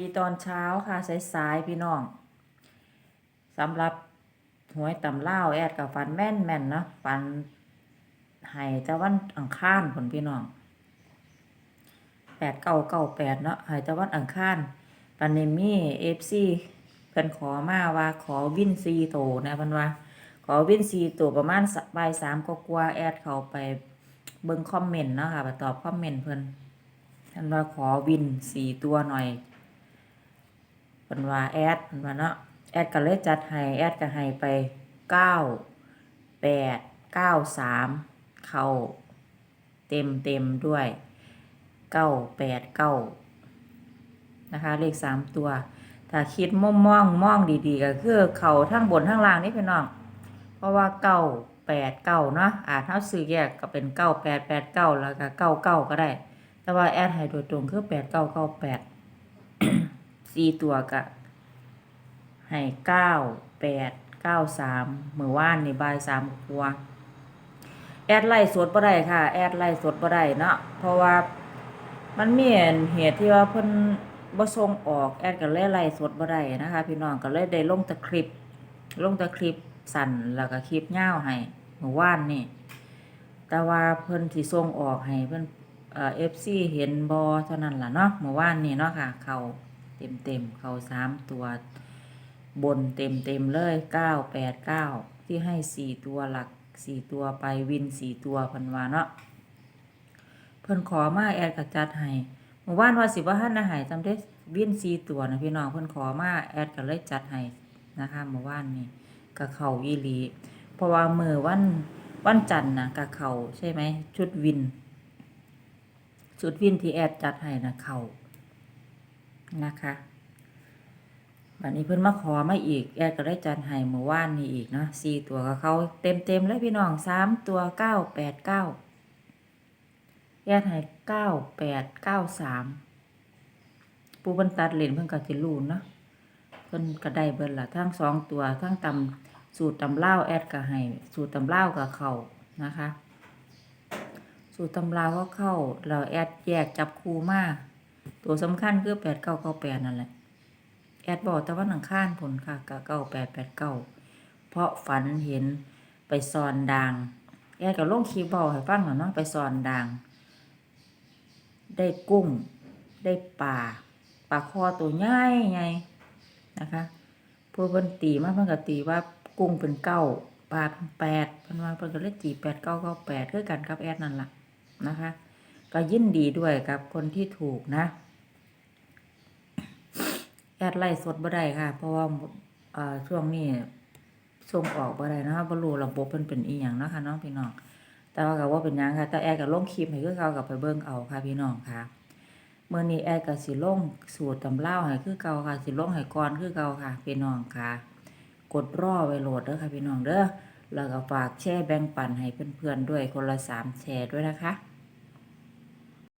ดีตอนเช้าค่ะสายๆพี่น้องสำหรับหวยตำเล่าแอดกับฟันแม่นแม่นเนาะฟันให้ต่วันอังคารผลพี่น้องแปดเก้าเก้าแปดเนาะให้ต่วันอังคารปันเนมี่เอฟซีเพิ่นขอมาว่าขอวินซีโตนะพิ่นว่า ขอวินซีโตประมาณสบ่ายสามก็กลัวแอดเขาไปเบิ่งคอมเมนต์เนาะค่ะไปตอบคอมเมนต์เพิ่นเพิ่นว่าขอวินสี่ตัวหน่อย เพิ่นว่าแอดเพิ่นว่าเนาะแอดก็เลยจัดให้แอดก็ให้ไปเก้าแปดเก้าสามเข้าเต็มเต็มด้วยเก้าแปดเก้านะคะเลขสามตัว ถ้าคิดมองมองมองดีๆ ก็คือเขาทั้งบนทั้งล่างนี่พี่น้อง เพราะว่าเก้าแปดเก้าเนาะอ่าจเท่าซื้อแยกก็เป็นเก้าแปดแปดเก้าแล้วก็เก้าเก้าก็ได้ แต่ว่าแอดให้โดยตรงคือแปดเก้าเก้าแปด สี่ตัวกะให้เก้าแปดเก้าสามเมื่อวานในบ่ายสามกว่าแอดไล่สดบ่ได้ค่ะ แอดไล่สดบ่ได้เนาะเพราะว่ามันมีเหตุที่ว่าเพิ่นบ่ส่งออกแอดก็เลยไล่สดบ่ได้นะคะ พี่น้องก็เลยได้ลงแตะคลิป ลงแตะคลิปสั้นแล้วก็คลิปยาวให้เมื่อวานนี่แต่ว่าเพิ่นที่ส่งออกให้เพิ่นเอ่อ FC เห็นบ่เท่านั้นล่ะเนาะเมื่อวานนี่เนาะค่ะ เขา เต็มเต็มๆ เขาสามตัว บนเต็มเต็มๆ เลยเก้าแปดเก้าที่ให้สี่ตัวหลักสี่ตัวไปวินสี่ตัวพันวาเนาะเพิ่นขอมาแอดกระจัดให้เมื่อวานว่าสิว่าหันาหายจำได้วินสี่ตัวนะพี่น้องเพิ่นขอมาแอดก็เลยจัดให้นะคะเมื่อวานนี่กับเขาอีหลีเพราะว่ามือวันวันจันทร์นะกับเขาใช่ไหมชุดวินชุดวินที่แอดจัดให้นะเข่า นะคะบัดนี้เพิ่นมาขอมาอีก แอดก็ได้จัดให้เมื่อวานนี้อีกเนาะสี่ตัวกับเขาเต็มเต็มเลยพี่น้องสามตัวเก้าแปดเก้าแอดให้เก้าแปดเก้าสามปูเพิ่นตัดเลนเพิ่นก็สิรู้เนาะเพิ่นก็ได้เบิ่นละทั้งสองตัวทั้งตำสูตรตำเล่าแอดก็ให้สูตรตำเล่ากับเขานะคะ สูตรตำราก็เข้าเราแอดแยกจับคูมา ตัวสำคัญคือแปดเก้าเก้าแปดนั่นแหละ แอดบอกแต่ว่าหนังข้านผลค่ะกับเก้าแปดแปดเก้าเพราะฝันเห็นไปซอนดาง แอดกับลงคีย์บอร์ดให้ฟังหน่อยเนาะไปซอนดาง ได้กุ้ง ได้ปลาปลาคอตัวใหญ่ใหญ่นะคะพวกเพิ่นตีมาเพิ่นก็ตีว่ากุ้งเป็นเก้าปลาเป็นแปดเพิ่นว่าเพิ่นก็เลยตีแปดเก้าเก้าแปดคือกันกับแอดนั่นล่ะนะคะ ก็ยินดีด้วยกับคนที่ถูกนะ แอดไล่สดบ่ได้ค่ะ เพราะว่าอ่อช่วงนี้ส่งออกบ่ได้นะคะบ่รู้ระบบมันเป็นอีหยังเนาะค่ะน้องพี่น้องแต่ว่าก็ว่าเป็นหยังค่ะแต่แอดก็ลงคลิปให้คือเขากับไปเบิ่งเอาค่ะพี่น้องค่ะเมื่อนี้แอดก็สิลงสูตรตำเล่าให้คือเก่าค่ะสิลงให้ก่อนคือเก่าค่ะ พี่น้องค่ะ กดรอไว้โหลดเด้อค่ะพี่น้องเด้อแล้วก็ฝากแชร์แบ่งปันให้เพื่อนๆด้วยคนละสามแชร์ด้วยนะคะ